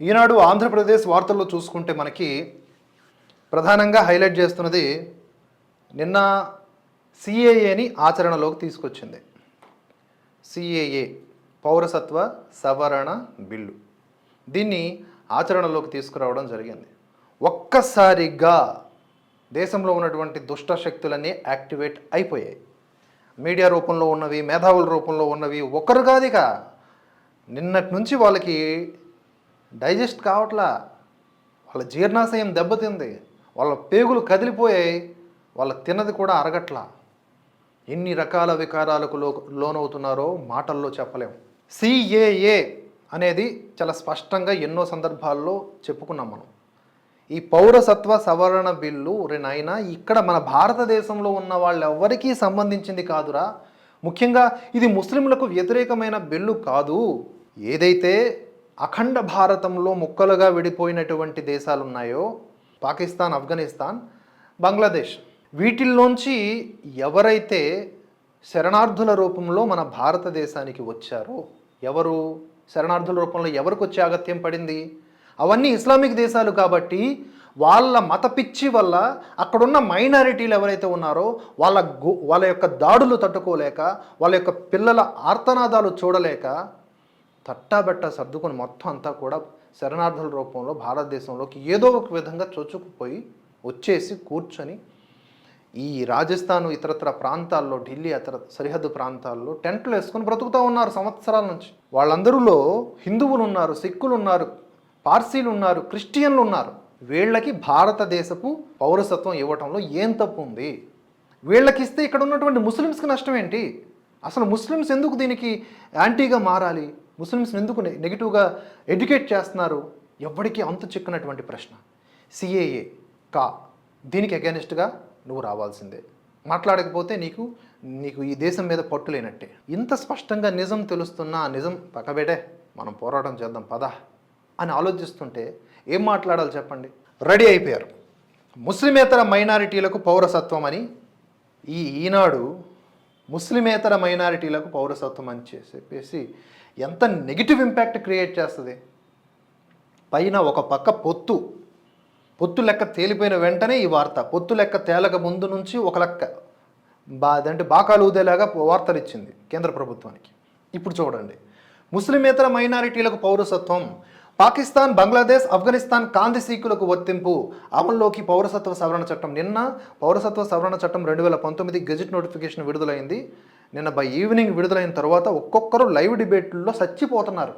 ఈనాడు ఆంధ్రప్రదేశ్ వార్తల్లో చూసుకుంటే మనకి ప్రధానంగా హైలైట్ చేస్తున్నది నిన్న సిఏఏని ఆచరణలోకి తీసుకొచ్చింది. సిఏఏ పౌరసత్వ సవరణ బిల్లు. దీన్ని ఆచరణలోకి తీసుకురావడం జరిగింది. ఒక్కసారిగా దేశంలో ఉన్నటువంటి దుష్ట శక్తులన్నీ యాక్టివేట్ అయిపోయాయి. మీడియా రూపంలో ఉన్నవి మేధావుల రూపంలో ఉన్నవి ఒక్కరు కాదిక నిన్నటి నుంచి వాళ్ళకి డైజెస్ట్ కావట్లా. వాళ్ళ జీర్ణాశయం దెబ్బతింది. వాళ్ళ పేగులు కదిలిపోయాయి. వాళ్ళ తిన్నది కూడా అరగట్లా. ఎన్ని రకాల వికారాలకు లో లోనవుతున్నారో మాటల్లో చెప్పలేం. సిఏఏ అనేది చాలా స్పష్టంగా ఎన్నో సందర్భాల్లో చెప్పుకున్నాం మనం. ఈ పౌరసత్వ సవరణ బిల్లు నాయనా ఇక్కడ మన భారతదేశంలో ఉన్న వాళ్ళెవ్వరికీ సంబంధించింది కాదురా. ముఖ్యంగా ఇది ముస్లింలకు వ్యతిరేకమైన బిల్లు కాదు. ఏదైతే అఖండ భారతంలో ముక్కలుగా విడిపోయినటువంటి దేశాలు ఉన్నాయో పాకిస్తాన్ ఆఫ్ఘనిస్తాన్ బంగ్లాదేశ్. వీటిల్లోంచి ఎవరైతే శరణార్థుల రూపంలో మన భారతదేశానికి వచ్చారో ఎవరు శరణార్థుల రూపంలో ఎవరికి వచ్చే అగత్యం పడింది? అవన్నీ ఇస్లామిక్ దేశాలు కాబట్టి వాళ్ళ మత పిచ్చి వల్ల అక్కడున్న మైనారిటీలు ఎవరైతే ఉన్నారో వాళ్ళ గు వాళ్ళ యొక్క దాడులు తట్టుకోలేక వాళ్ళ యొక్క పిల్లల ఆర్తనాదాలు చూడలేక తట్టాబెట్ట సర్దుకొని మొత్తం అంతా కూడా శరణార్థుల రూపంలో భారతదేశంలోకి ఏదో ఒక విధంగా చొచ్చుకుపోయి వచ్చేసి కూర్చొని ఈ రాజస్థాన్ ఇతరత్ర ప్రాంతాల్లో ఢిల్లీ ఇతర సరిహద్దు ప్రాంతాల్లో టెంట్లు వేసుకొని బ్రతుకుతూ ఉన్నారు సంవత్సరాల నుంచి. వాళ్ళందరిలో హిందువులు ఉన్నారు సిక్కులు ఉన్నారు పార్సీలు ఉన్నారు క్రిస్టియన్లు ఉన్నారు వీళ్ళకి భారతదేశపు పౌరసత్వం ఇవ్వటంలో ఏం తప్పు ఉంది? వీళ్ళకి ఇస్తే ఇక్కడ ఉన్నటువంటి ముస్లిమ్స్కి నష్టం ఏంటి? అసలు ముస్లిమ్స్ ఎందుకు దీనికి యాంటీగా మారాలి? ముస్లిమ్స్ని ఎందుకు నెగిటివ్గా ఎడ్యుకేట్ చేస్తున్నారు? ఎవ్వడికి అంతు చిక్కనటువంటి ప్రశ్న? సిఏఏ కా దీనికి అగెనిస్ట్గా నువ్వు రావాల్సిందే. మాట్లాడకపోతే నీకు నీకు ఈ దేశం మీద పట్టు లేనట్టే. ఇంత స్పష్టంగా నిజం తెలుస్తున్నా నిజం పక్కబెడే మనం పోరాటం చేద్దాం పదా అని ఆలోచిస్తుంటే ఏం మాట్లాడాలి చెప్పండి? రెడీ అయిపోయారు. ముస్లిమేతర మైనారిటీలకు పౌరసత్వం అని ఈ ఈనాడు ముస్లిమేతర మైనారిటీలకు పౌరసత్వం అని చెప్పేసి ఎంత నెగిటివ్ ఇంపాక్ట్ క్రియేట్ చేస్తుంది? పైన ఒక పక్క పొత్తు. పొత్తు లెక్క తేలిపోయిన వెంటనే ఈ వార్త. పొత్తు లెక్క తేలక ముందు నుంచి ఒక లెక్క. బా అదంటే బాకాలు ఊదేలాగా వార్తలు ఇచ్చింది కేంద్ర ప్రభుత్వానికి. ఇప్పుడు చూడండి. ముస్లిమేతర మైనారిటీలకు పౌరసత్వం. పాకిస్తాన్ బంగ్లాదేశ్ ఆఫ్ఘనిస్తాన్ కాంతి సీకులకు వర్తింపు. అమల్లోకి పౌరసత్వ సవరణ చట్టం. నిన్న పౌరసత్వ సవరణ చట్టం రెండు వేల పంతొమ్మిది గెజిట్ నోటిఫికేషన్ విడుదలైంది. నిన్న బై ఈవినింగ్ విడుదలైన తర్వాత ఒక్కొక్కరు లైవ్ డిబేట్లో చచ్చిపోతున్నారు.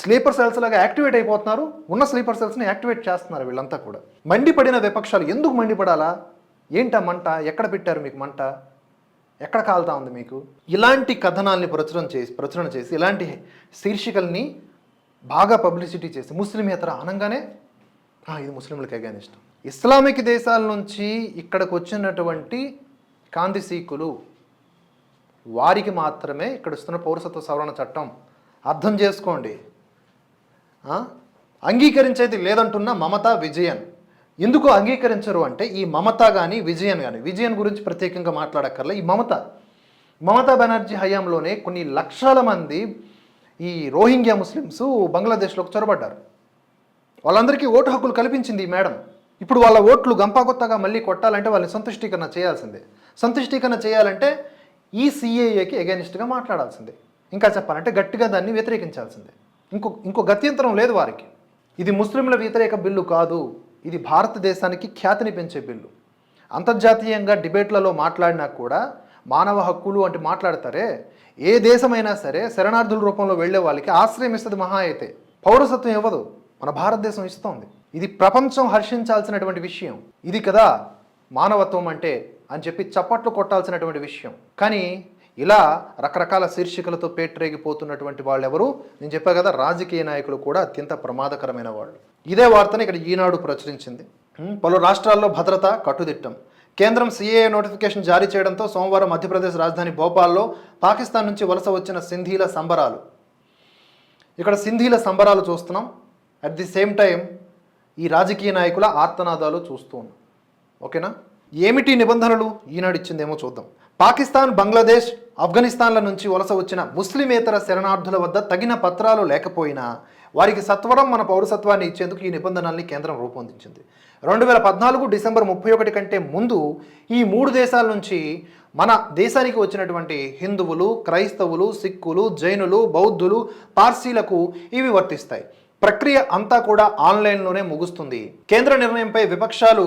స్లీపర్ సెల్స్ లాగా యాక్టివేట్ అయిపోతున్నారు. ఉన్న స్లీపర్ సెల్స్ని యాక్టివేట్ చేస్తున్నారు వీళ్ళంతా కూడా. మండిపడిన విపక్షాలు ఎందుకు మండిపడాలా? ఏంటా మంట? ఎక్కడ పెట్టారు మీకు మంట? ఎక్కడ కాలుతా ఉంది మీకు? ఇలాంటి కథనాల్ని ప్రచురణ చేసి ప్రచురణ చేసి ఇలాంటి శీర్షికల్ని బాగా పబ్లిసిటీ చేసి ముస్లిమేతర అనగానే ఇది ముస్లింలకు అగేనిస్ట్ ఇస్లామిక్ దేశాల నుంచి ఇక్కడికి వచ్చినటువంటి కాంతి సీకులు వారికి మాత్రమే ఇక్కడ ఇస్తున్న పౌరసత్వ సవరణ చట్టం అర్థం చేసుకోండి. అంగీకరించేది లేదంటున్న మమత విజయన్. ఎందుకు అంగీకరించరు అంటే ఈ మమత కానీ విజయన్ కానీ విజయన్ గురించి ప్రత్యేకంగా మాట్లాడక్కర్లే ఈ మమత. మమతా బెనర్జీ హయాంలోనే కొన్ని లక్షల మంది ఈ రోహింగ్యా ముస్లిమ్స్ బంగ్లాదేశ్లోకి చొరబడ్డారు. వాళ్ళందరికీ ఓటు హక్కులు కల్పించింది ఈ మేడం. ఇప్పుడు వాళ్ళ ఓట్లు గంపాగొత్తగా మళ్ళీ కొట్టాలంటే వాళ్ళని సంతుష్టీకరణ చేయాల్సిందే. సంతుష్టీకరణ చేయాలంటే ఈ సిఏఏకి ఎగెనిస్ట్గా మాట్లాడాల్సిందే. ఇంకా చెప్పాలంటే గట్టిగా దాన్ని వ్యతిరేకించాల్సిందే. ఇంకో ఇంకో గత్యంతరం లేదు వారికి. ఇది ముస్లింల వ్యతిరేక బిల్లు కాదు. ఇది భారతదేశానికి ఖ్యాతిని పెంచే బిల్లు. అంతర్జాతీయంగా డిబేట్లలో మాట్లాడినా కూడా మానవ హక్కులు అంటే మాట్లాడతారే. ఏ దేశమైనా సరే శరణార్థుల రూపంలో వెళ్ళే వాళ్ళకి ఆశ్రయం ఇస్తుంది మహా అయితే. పౌరసత్వం ఇవ్వదు. మన భారతదేశం ఇస్తోంది. ఇది ప్రపంచం హర్షించాల్సినటువంటి విషయం. ఇది కదా మానవత్వం అంటే అని చెప్పి చప్పట్లు కొట్టాల్సినటువంటి విషయం. కానీ ఇలా రకరకాల శీర్షికలతో పేట్రేగిపోతున్నటువంటి వాళ్ళు ఎవరు నేను చెప్పా కదా రాజకీయ నాయకులు కూడా అత్యంత ప్రమాదకరమైన వాళ్ళు. ఇదే వార్తను ఇక్కడ ఈనాడు ప్రచురించింది. పలు రాష్ట్రాల్లో భద్రత కట్టుదిట్టం. కేంద్రం సిఏఏ నోటిఫికేషన్ జారీ చేయడంతో సోమవారం మధ్యప్రదేశ్ రాజధాని భోపాల్లో పాకిస్తాన్ నుంచి వలస వచ్చిన సింధీల సంబరాలు. ఇక్కడ సింధీల సంబరాలు చూస్తున్నాం. అట్ ది సేమ్ టైం ఈ రాజకీయ నాయకుల ఆర్తనాదాలు చూస్తూ ఉన్నాం. ఓకేనా? ఏమిటి నిబంధనలు? ఈనాడిచ్చిందేమో చూద్దాం. పాకిస్తాన్ బంగ్లాదేశ్ ఆఫ్ఘనిస్తాన్ల నుంచి వలస వచ్చిన ముస్లిమేతర శరణార్థుల వద్ద తగిన పత్రాలు లేకపోయినా వారికి సత్వరం మన పౌరసత్వాన్ని ఇచ్చేందుకు ఈ నిబంధనల్ని కేంద్రం రూపొందించింది. రెండు వేల పద్నాలుగు డిసెంబర్ ముప్పై ఒకటి కంటే ముందు ఈ మూడు దేశాల నుంచి మన దేశానికి వచ్చినటువంటి హిందువులు క్రైస్తవులు సిక్కులు జైనులు బౌద్ధులు పార్సీలకు ఇవి వర్తిస్తాయి. ప్రక్రియ అంతా కూడా ఆన్లైన్లోనే ముగుస్తుంది. కేంద్ర నిర్ణయంపై విపక్షాలు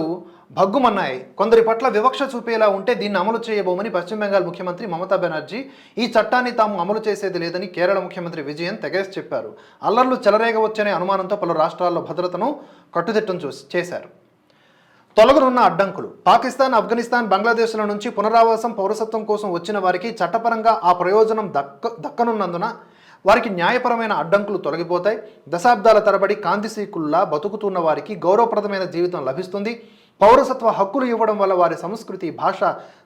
భగ్గుమన్నాయి కొందరి పట్ల వివక్ష చూపేలా ఉంటే దీన్ని అమలు చేయబోమని పశ్చిమ బెంగాల్ ముఖ్యమంత్రి మమతా బెనర్జీ ఈ చట్టాన్ని తాము అమలు చేసేది లేదని కేరళ ముఖ్యమంత్రి విజయన్ తెగేసి చెప్పారు. అల్లర్లు చెలరేగవచ్చనే అనుమానంతో పలు రాష్ట్రాల్లో భద్రతను కట్టుదిట్టం చూసి చేశారు. తొలగనున్న అడ్డంకులు. పాకిస్తాన్ ఆఫ్ఘనిస్తాన్ బంగ్లాదేశ్ల నుంచి పునరావాసం పౌరసత్వం కోసం వచ్చిన వారికి చట్టపరంగా ఆ ప్రయోజనం దక్క దక్కనున్నందున వారికి న్యాయపరమైన అడ్డంకులు తొలగిపోతాయి. దశాబ్దాల తరబడి కాంతి సీకుల్లా బతుకుతున్న వారికి గౌరవప్రదమైన జీవితం లభిస్తుంది. పౌరసత్వ హక్కులు ఇవ్వడం వల్ల వారి సంస్కృతి భాష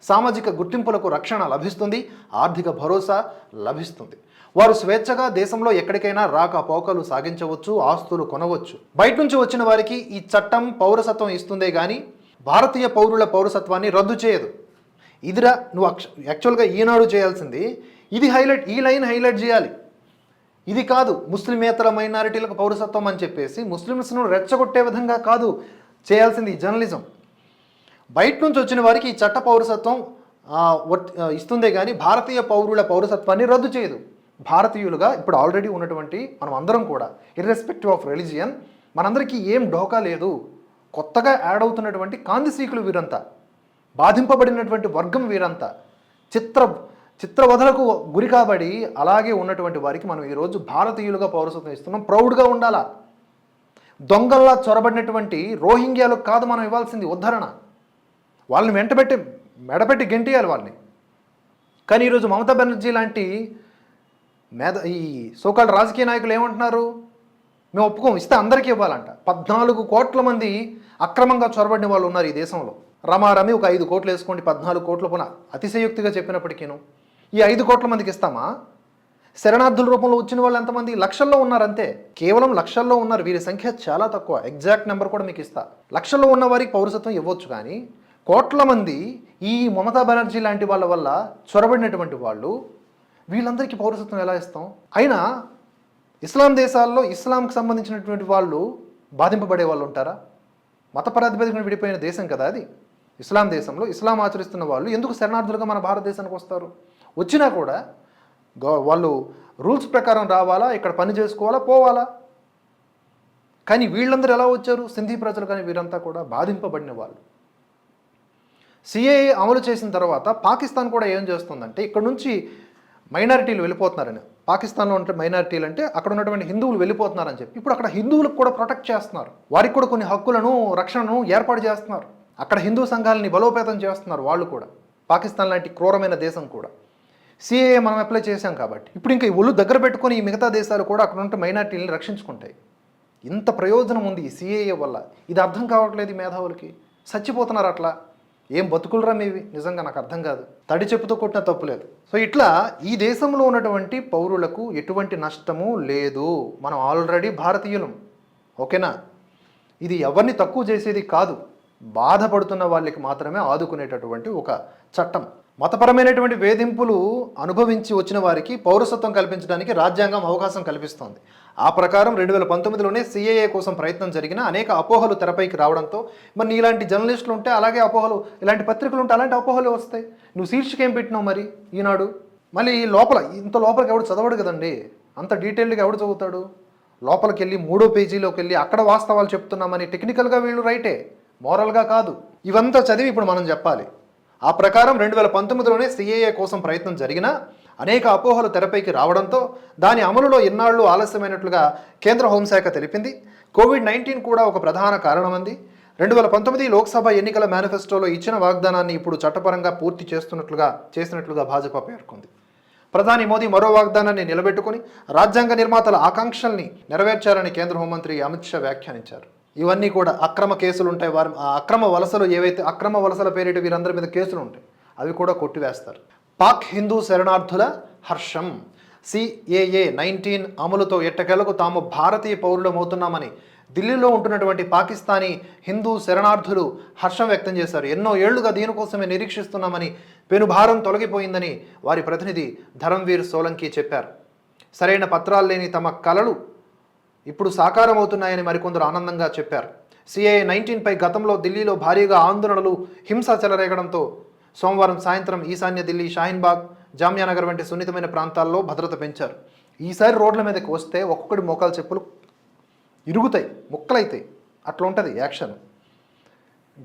సామాజిక గుర్తింపులకు రక్షణ లభిస్తుంది ఆర్థిక భరోసా లభిస్తుంది. వారు స్వేచ్ఛగా దేశంలో ఎక్కడికైనా రాక పోకలు సాగించవచ్చు ఆస్తులు కొనవచ్చు. బయట నుంచి వచ్చిన వారికి ఈ చట్టం పౌరసత్వం ఇస్తుందే కానీ భారతీయ పౌరుల పౌరసత్వాన్ని రద్దు చేయదు. ఇదిరా నువ్వు అక్ష- యాక్చువల్గా ఈనాడు చేయాల్సింది ఇది హైలైట్ ఈ లైన్ హైలైట్ చేయాలి. ఇది కాదు ముస్లిమేతర మైనారిటీలకు పౌరసత్వం అని చెప్పేసి ముస్లిమ్స్ను రెచ్చగొట్టే విధంగా కాదు చేయాల్సింది జర్నలిజం. బయట నుంచి వచ్చిన వారికి ఈ చట్ట పౌరసత్వం ఇస్తుందే కానీ భారతీయ పౌరుల పౌరసత్వాన్ని రద్దు చేయదు. భారతీయులుగా ఇప్పుడు ఆల్రెడీ ఉన్నటువంటి మనం అందరం కూడా ఇర్రెస్పెక్టివ్ ఆఫ్ రిలీజియన్ మనందరికీ ఏం ఢోకా లేదు. కొత్తగా యాడ్ అవుతున్నటువంటి కాందిసీకులు వీరంతా బాధింపబడినటువంటి వర్గం వీరంతా చిత్ర చిత్రవధలకు గురి కాబడి అలాగే ఉన్నటువంటి వారికి మనం ఈరోజు భారతీయులుగా పౌరసత్వం ఇస్తున్నాం. ప్రౌడ్గా ఉండాలా? దొంగల్లా చొరబడినటువంటి రోహింగ్యాలకు కాదు మనం ఇవ్వాల్సింది ఉద్ధరణ. వాళ్ళని వెంటబెట్టి మెడపెట్టి గెంటియాలి వాళ్ళని. కానీ ఈరోజు మమతా బెనర్జీ లాంటి మేధ ఈ సోకాల్ రాజకీయ నాయకులు ఏమంటున్నారు? మేము ఒప్పుకోం ఇస్తే అందరికీ ఇవ్వాలంట. పద్నాలుగు కోట్ల మంది అక్రమంగా చొరబడిన వాళ్ళు ఉన్నారు ఈ దేశంలో. రమారమి ఒక ఐదు కోట్లు వేసుకోండి పద్నాలుగు కోట్లు పున అతిశయోక్తిగా చెప్పినప్పటికీను. ఈ ఐదు కోట్ల మందికి ఇస్తామా? శరణార్థుల రూపంలో వచ్చిన వాళ్ళు ఎంతమంది? లక్షల్లో ఉన్నారు అంతే. కేవలం లక్షల్లో ఉన్నారు. వీరి సంఖ్య చాలా తక్కువ. ఎగ్జాక్ట్ నెంబర్ కూడా మీకు ఇస్తా. లక్షల్లో ఉన్న వారికి పౌరసత్వం ఇవ్వచ్చు కానీ కోట్ల మంది ఈ మమతా బెనర్జీ లాంటి వాళ్ళ వల్ల చొరబడినటువంటి వాళ్ళు వీళ్ళందరికీ పౌరసత్వం ఎలా ఇస్తాం? అయినా ఇస్లాం దేశాల్లో ఇస్లాంకి సంబంధించినటువంటి వాళ్ళు బాధింపబడే వాళ్ళు ఉంటారా? మత ప్రాతిపదికన విడిపోయిన దేశం కదా అది. ఇస్లాం దేశంలో ఇస్లాం ఆచరిస్తున్న వాళ్ళు ఎందుకు శరణార్థులుగా మన భారతదేశానికి వస్తారు? వచ్చినా కూడా వాళ్ళు రూల్స్ ప్రకారం రావాలా ఇక్కడ పని చేసుకోవాలా పోవాలా? కానీ వీళ్ళందరూ ఎలా వచ్చారు? సింధీ ప్రజలు కానీ వీరంతా కూడా బాధింపబడిన వాళ్ళు. సిఏఏ అమలు చేసిన తర్వాత పాకిస్తాన్ కూడా ఏం చేస్తుందంటే ఇక్కడ నుంచి మైనారిటీలు వెళ్ళిపోతున్నారని. పాకిస్తాన్లో ఉంటే మైనారిటీలు అంటే అక్కడ ఉన్నటువంటి హిందువులు వెళ్ళిపోతున్నారని చెప్పి ఇప్పుడు అక్కడ హిందువులకు కూడా ప్రొటెక్ట్ చేస్తున్నారు. వారికి కూడా కొన్ని హక్కులను రక్షణను ఏర్పాటు చేస్తున్నారు. అక్కడ హిందూ సంఘాలని బలోపేతం చేస్తున్నారు వాళ్ళు కూడా. పాకిస్తాన్ లాంటి క్రూరమైన దేశం కూడా. సిఏఏ మనం అప్లై చేశాం కాబట్టి. ఇప్పుడు ఇంకా ఈ ఒళ్ళు దగ్గర పెట్టుకొని ఈ మిగతా దేశాలు కూడా అక్కడ ఉంటే మైనార్టీలను రక్షించుకుంటాయి. ఇంత ప్రయోజనం ఉంది ఈ సిఏఏ వల్ల. ఇది అర్థం కావట్లేదు మేధావులకి. చచ్చిపోతున్నారు అట్లా. ఏం బతుకులరా మీవి? నిజంగా నాకు అర్థం కాదు. తడి చెప్పుతో కొట్టిన తప్పులేదు సో ఇట్లా ఈ దేశంలో ఉన్నటువంటి పౌరులకు ఎటువంటి నష్టము లేదు. మనం ఆల్రెడీ భారతీయులం. ఓకేనా? ఇది ఎవరిని తక్కువ చేసేది కాదు. బాధపడుతున్న వాళ్ళకి మాత్రమే ఆదుకునేటటువంటి ఒక చట్టం. మతపరమైనటువంటి వేధింపులు అనుభవించి వచ్చిన వారికి పౌరసత్వం కల్పించడానికి రాజ్యాంగం అవకాశం కల్పిస్తోంది. ఆ ప్రకారం రెండు వేల పంతొమ్మిదిలోనే సిఏఏ కోసం ప్రయత్నం జరిగిన అనేక అపోహలు తెరపైకి రావడంతో మరి ఇలాంటి జర్నలిస్టులు ఉంటే అలాగే అపోహలు ఇలాంటి పత్రికలు ఉంటే అలాంటి అపోహలు వస్తాయి. నువ్వు శీర్షిక ఏం పెట్టినావు మరి ఈనాడు? మళ్ళీ ఈ లోపల ఇంత లోపలికి ఎవడు చదవడు కదండి? అంత డీటెయిల్డ్గా ఎవడు చదువుతాడు? లోపలికి వెళ్ళి మూడో పేజీలోకి వెళ్ళి అక్కడ వాస్తవాలు చెప్తున్నామని టెక్నికల్గా వీళ్ళు రైటే మోరల్గా కాదు. ఇవంతా చదివి ఇప్పుడు మనం చెప్పాలి. ఆ ప్రకారం రెండు వేల పంతొమ్మిదిలోనే సిఏఏ కోసం ప్రయత్నం జరిగినా అనేక అపోహలు తెరపైకి రావడంతో దాని అమలులో ఎన్నాళ్ళు ఆలస్యమైనట్లుగా కేంద్ర హోంశాఖ తెలిపింది. కోవిడ్ నైన్టీన్ కూడా ఒక ప్రధాన కారణమంది. రెండు వేల పంతొమ్మిది లోక్సభ ఎన్నికల మేనిఫెస్టోలో ఇచ్చిన వాగ్దానాన్ని ఇప్పుడు చట్టపరంగా పూర్తి చేస్తున్నట్లుగా చేసినట్లుగా భాజపా పేర్కొంది. ప్రధాని మోదీ మరో వాగ్దానాన్ని నిలబెట్టుకుని రాజ్యాంగ నిర్మాతల ఆకాంక్షల్ని నెరవేర్చారని కేంద్ర హోంమంత్రి అమిత్ షా వ్యాఖ్యానించారు. ఇవన్నీ కూడా అక్రమ కేసులు ఉంటాయి. వారి అక్రమ వలసలు ఏవైతే అక్రమ వలసల పేరిట వీరందరి మీద కేసులు ఉంటాయి అవి కూడా కొట్టివేస్తారు. పాక్ హిందూ శరణార్థుల హర్షం. సిఏఏ నైన్టీన్ అమలుతో ఎట్టకేలకు తాము భారతీయ పౌరులమవుతున్నామని ఢిల్లీలో ఉంటున్నటువంటి పాకిస్తానీ హిందూ శరణార్థులు హర్షం వ్యక్తం చేశారు. ఎన్నో ఏళ్ళుగా దీనికోసమే నిరీక్షిస్తున్నామని పెనుభారం తొలగిపోయిందని వారి ప్రతినిధి ధరంవీర్ సోలంకి చెప్పారు. సరైన పత్రాలు లేని తమ కలలు ఇప్పుడు సాకారం అవుతున్నాయని మరికొందరు ఆనందంగా చెప్పారు. సిఐఏ నైన్టీన్పై గతంలో ఢిల్లీలో భారీగా ఆందోళనలు హింస చెలరేగడంతో సోమవారం సాయంత్రం ఈశాన్య ఢిల్లీ షాహీన్బాగ్ జామియానగర్ వంటి సున్నితమైన ప్రాంతాల్లో భద్రత పెంచారు. ఈసారి రోడ్ల మీదకి వస్తే ఒక్కొక్కటి మోకాలు చెప్పులు ఇరుగుతాయి ముక్కలైతాయి. అట్లా ఉంటుంది యాక్షన్.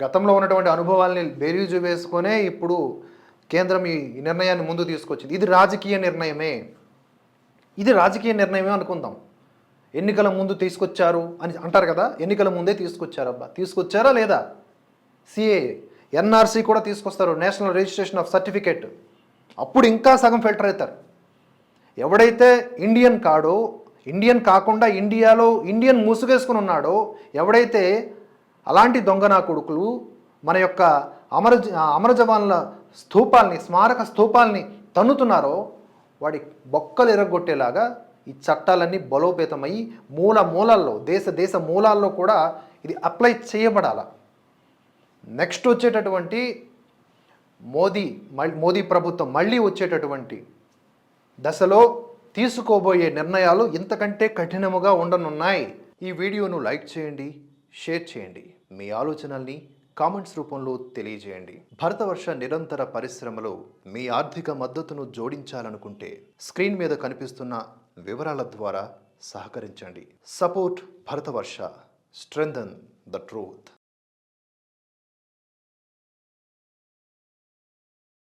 గతంలో ఉన్నటువంటి అనుభవాల్ని బేరీజు వేసుకొనే ఇప్పుడు కేంద్రం ఈ నిర్ణయాన్ని ముందు తీసుకొచ్చింది. ఇది రాజకీయ నిర్ణయమే. ఇది రాజకీయ నిర్ణయమే అనుకుందాం. ఎన్నికల ముందు తీసుకొచ్చారు అని అంటారు కదా ఎన్నికల ముందే తీసుకొచ్చారబ్బా తీసుకొచ్చారా లేదా? సిఏ ఎన్ఆర్సీ కూడా తీసుకొస్తారు నేషనల్ రిజిస్ట్రేషన్ ఆఫ్ సర్టిఫికేట్ అప్పుడు ఇంకా సగం ఫిల్టర్ అవుతారు. ఎవడైతే ఇండియన్ కాడో ఇండియన్ కాకుండా ఇండియాలో ఇండియన్ ముసుగేసుకుని ఉన్నాడో ఎవడైతే అలాంటి దొంగ నా కొడుకులు మన యొక్క అమర అమర జవాన్ల స్థూపాల్ని స్మారక స్థూపాల్ని తన్నుతున్నారో వాడి బొక్కలు ఎరగొట్టేలాగా ఈ చట్టాలన్నీ బలోపేతమై మూల మూలాల్లో దేశ దేశ మూలాల్లో కూడా ఇది అప్లై చేయబడాల. నెక్స్ట్ వచ్చేటటువంటి మోదీ మోదీ ప్రభుత్వం మళ్ళీ వచ్చేటటువంటి దశలో తీసుకోబోయే నిర్ణయాలు ఇంతకంటే కఠినముగా ఉండనున్నాయి. ఈ వీడియోను లైక్ చేయండి షేర్ చేయండి. మీ ఆలోచనల్ని కామెంట్స్ రూపంలో తెలియజేయండి. భరతవర్ష నిరంతర పరిశ్రమలో మీ ఆర్థిక మద్దతును జోడించాలనుకుంటే స్క్రీన్ మీద కనిపిస్తున్న వివరాల ద్వారా సహకరించండి. Support Bharatavarsha. Strengthen the truth.